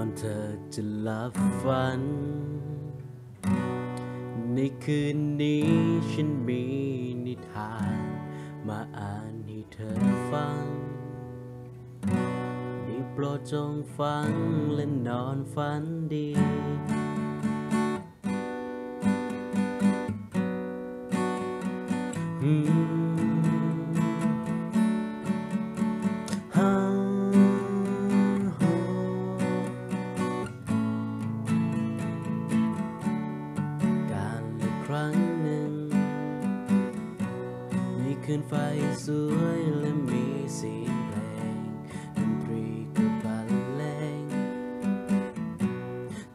ก่อนเธอจะหลับฝัน ในคืนนี้ฉันมีนิทาน มาอ่านให้เธอฟังได้โปรดจงฟังและนอนฝันดีอืม คืนไฟสวยและมีเสียงเพลงดนตรีก็บรรเลง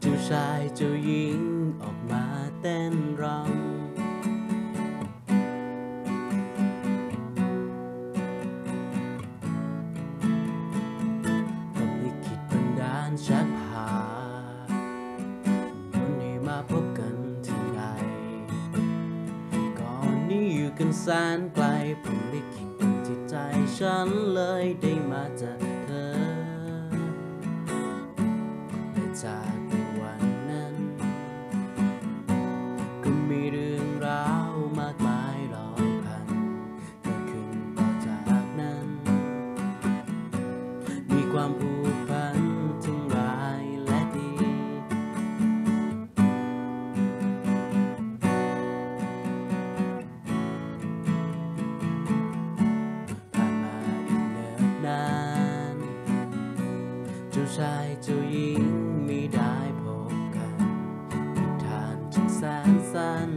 เจ้าชายเจ้าหญิงออกมา กันแสนไกลผมลิขิตบันที่ใจฉันเลยได้มาเจอ ชายเจ้าหญิงมีได้พบกันนิทานจึงแสนสั้น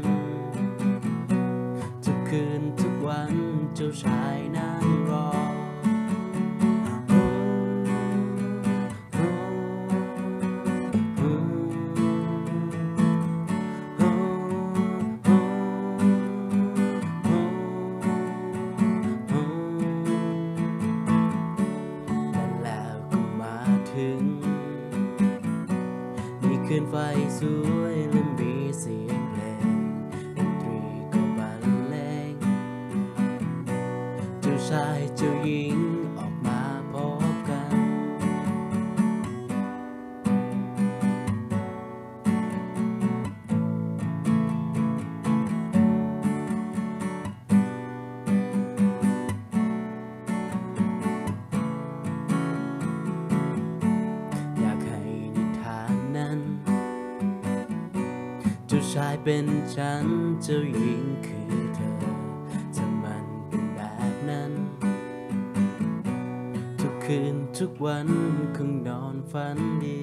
ทุกคืนทุกวันเจ้าชาย คืนไฟสวยและมีเสียงเพลงดนตรีก็บรรเลงเจ้าชายเจ้าหญิงออกมา เจ้าชายเป็นฉัน เจ้าหญิงคือเธอ ถ้ามันเป็นแบบนั้น ทุกคืนทุกวันคงนอนฝันดี